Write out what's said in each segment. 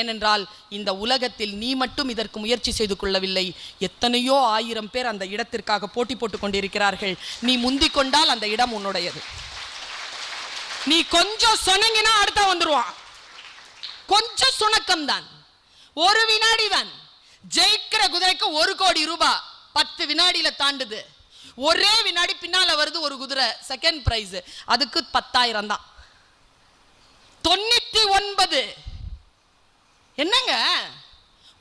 ஏனென்றால் இந்த உலகத்தில் நீ மட்டும் இதற்கு முயற்சி செய்து கொள்ளவில்லை. எத்தனையோ ஆயிரம் பேர் அந்த இடத்திற்காக போட்டி போட்டுக் கொண்டிருக்கிறார்கள். நீ முந்திக் கொண்டால் அந்த இடம் உன்னுடையது. நீ கொஞ்சம் சொன்னங்கினா அடுத்த வந்துருவான். கொஞ்சம் சுணக்கம் தான் ஒரு வினாடி தான். ஜெயிக்கிற குதிரைக்கு ஒரு கோடி ரூபாய் பத்து வினாடியில தாண்டுது. ஒரே வினாடி பின்னால வருது ஒரு குதிரை செகண்ட் பிரைஸ் அதுக்கு பத்தாயிரம் தான். தொண்ணூத்தி என்னங்க?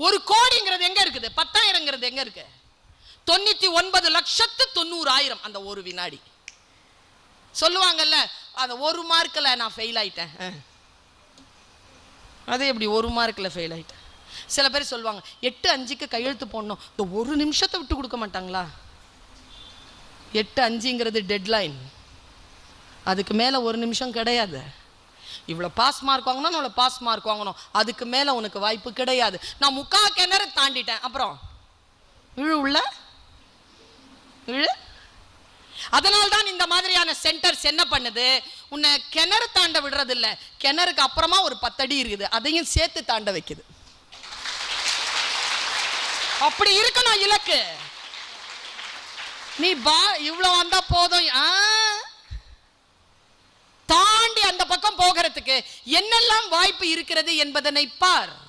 ஒரு கோடிங்கிறது எங்க இருக்குது? பத்தாயிரங்கிறது எங்க இருக்கு? தொண்ணூத்தி ஒன்பது லட்சத்து தொண்ணூறாயிரம் அந்த ஒரு வினாடி. சொல்லுவாங்கல்ல அந்த ஒரு மார்க்கில் நான் ஃபெயில் ஆயிட்டேன். அது எப்படி ஒரு மார்க்கில் ஃபெயில் ஆயிட்டேன்? சில பேர் சொல்லுவாங்க எட்டு அஞ்சுக்கு கையெழுத்து போடணும். இந்த ஒரு நிமிஷத்தை விட்டு கொடுக்க மாட்டாங்களா? எட்டு அஞ்சுங்கிறது டெட்லைன் அதுக்கு மேலே ஒரு நிமிஷம் கிடையாது. இவ்வளோ பாஸ் மார்க் வாங்கணும் இவ்வளோ பாஸ் மார்க் வாங்கணும். அதுக்கு மேலே உனக்கு வாய்ப்பு கிடையாது. நான் முக்கா கிணறு தாண்டிட்டேன். அப்புறம் விழு உள்ள? விழு அதனால தான் இந்த மாதிரியான சென்டர்ஸ் என்ன பண்ணுது? உன்னை கிணறு தாண்ட விடுறது இல்ல கிணறுக்கு அப்புறமா ஒரு பத்தடி இருக்குது. அதையும் சேர்த்து தாண்ட வைக்குது. அப்படி இருக்கணும் இலக்கு. நீ பா இவ்வளவு வந்தால் போதும் ஆ? தாண்டி அந்த பக்கம் போகிறதுக்கு என்னெல்லாம் வாய்ப்பு இருக்கிறது என்பதனை பார்.